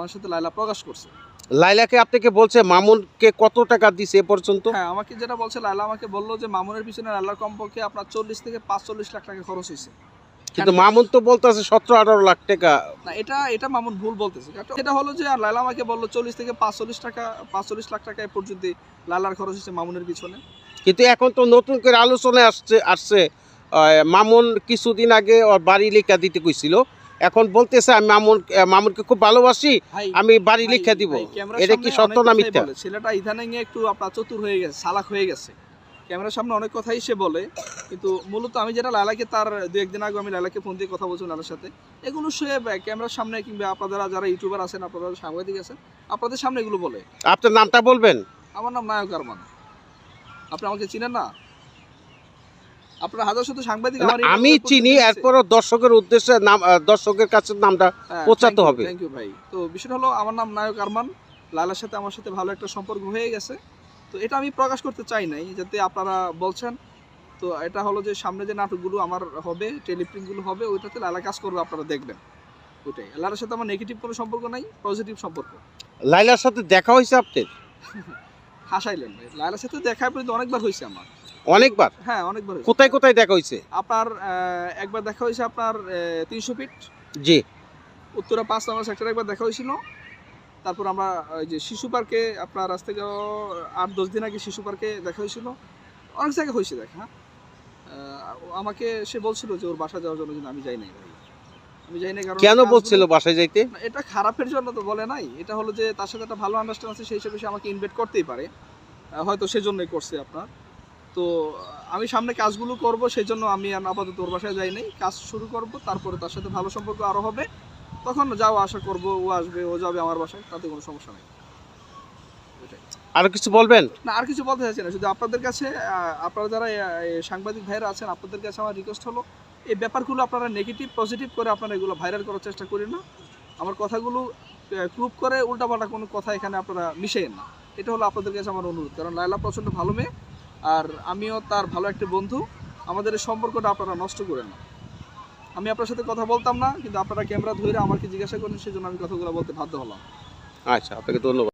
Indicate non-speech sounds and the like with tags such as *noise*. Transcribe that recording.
আমার সাথে লাইলা প্রকাশ করছে। লাইলাকে আপনাকে বলছে মামুনকে কত টাকা দিছে এ পর্যন্ত? হ্যাঁ আমাকে যেটা বলছে লাইলা আমাকে বলল যে মামুনের পিছনে লাইলার কমপক্ষে আপনার চল্লিশ থেকে পাঁচচল্লিশ লাখ টাকা খরচ হয়েছে। কিন্তু মামুন তো বলতেছে সতেরো আঠারো লাখ টাকা। না এটা এটা মামুন ভুল বলতেছে। এটা হলো যে লাইলা আমাকে বলল চল্লিশ থেকে পাঁচচল্লিশ টাকা পাঁচচল্লিশ লাখ টাকা পর্যন্ত লাইলার খরচ হয়েছে মামুনের পিছনে। কিন্তু এখন তো নতুন করে আলোচনায় আসছে আসছে মামুন কিছুদিন আগে ওর বাড়ি লেখা দিতে কইছিল। এখন বলতেছে আমি মামুন মামুনকে খুব ভালোবাসি আমি বাড়ি লেখা দিব। এটা কি সত্য না মিথ্যা? ছেলেটা ইদানিং একটু আপনার চতুর হয়ে গেছে চালাক হয়ে গেছে। ক্যামেরার সামনে অনেক কথাই সে বলে কিন্তু মূলত আমি যেটা লালাকে তার দু একদিন আগে আমি লালাকে ফোন দিয়ে কথা বলছি লালার সাথে এগুলো সে ক্যামেরার সামনে কিংবা আপনারা যারা ইউটিউবার আছেন আপনারা সাংবাদিক আছেন আপনাদের সামনে এগুলো বলে। আপনার নামটা বলবেন? আমার নাম নায়ক আরমান। আপনি আমাকে চিনেন না? আপনার হাজার শত সাংবাদিক আমি চিনি এরপরও দর্শকের উদ্দেশ্যে নাম দর্শকের কাছে নামটা হ্যাঁ, পৌঁছাতে হবে। ভাই। তো বিষয়টা হলো আমার নাম নায়ক আরমান। লালার সাথে আমার সাথে ভালো একটা সম্পর্ক হয়ে গেছে। তো এটা আমি প্রকাশ করতে চাই নাই যাতে আপনারা বলছেন। তো এটা হলো যে সামনে যে নাটকগুলো আমার হবে টেলিপ্রিন্টগুলো হবে ওইটাতে লালা কাজ করবে আপনারা দেখবেন। ওইটাই। লালার সাথে আমার নেগেটিভ কোনো সম্পর্ক নাই পজিটিভ সম্পর্ক। লাইলার সাথে দেখা হয়েছে আপনার *laughs* হাসাইলেন ভাই। লালার সাথে দেখা পর্যন্ত অনেকবার হয়েছে আমার। অনেকবার? হ্যাঁ অনেকবার কোথায় কোথায় দেখা হয়েছে? আপনার একবার দেখা হয়েছে আপনার তিনশো ফিট। জি। উত্তরা পাঁচ নম্বর সেক্টরে একবার দেখা হয়েছিল। তারপর আমরা ওই যে শিশু পার্কে আপনার আজ থেকে আট দশ দিন আগে শিশু পার্কে দেখা হয়েছিল। অনেক জায়গায় হয়েছে দেখা। আমাকে সে বলছিল যে ওর বাসা যাওয়ার জন্য কিন্তু আমি যাই নাই ভাই। আমি যাই নাই কারণ কেন বলছিল বাসায় যাইতে? এটা খারাপের জন্য তো বলে নাই। এটা হলো যে তার সাথে একটা ভালো আন্ডারস্ট্যান্ড আছে সেই হিসেবে সে আমাকে ইনভাইট করতেই পারে। হয়তো সেজন্যই করছে আপনার। তো আমি সামনে কাজগুলো করব সেই জন্য আমি আপাতত ওর বাসায় যাই নাই। কাজ শুরু করব তারপরে তার সাথে ভালো সম্পর্ক আরও হবে। তখন যাও আশা করব ও আসবে ও যাবে আমার বাসায় তাতে কোনো সমস্যা নেই। আরও কিছু বলবেন? না আর কিছু বলতে চাচ্ছি না শুধু আপনাদের কাছে আপনারা যারা সাংবাদিক ভাইরা আছেন আপনাদের কাছে আমার রিকোয়েস্ট হলো এই ব্যাপারগুলো আপনারা নেগেটিভ পজিটিভ করে আপনারা এগুলো ভাইরাল করার চেষ্টা করেন না। আমার কথাগুলো প্রুভ করে উল্টাপাল্টা কোনো কথা এখানে আপনারা মিশেন না। এটা হলো আপনাদের কাছে আমার অনুরোধ কারণ লাইলা প্রচণ্ড ভালো মেয়ে আর আমিও তার ভালো একটি বন্ধু। আমাদের এই সম্পর্কটা আপনারা নষ্ট করেন না। আমি আপনার সাথে কথা বলতাম না, কিন্তু আপনারা ক্যামেরা ধরে আমাকে জিজ্ঞাসা করেন সেই জন্য আমি কথাগুলো বলতে বাধ্য হলাম। আচ্ছা আপনাকে ধন্যবাদ।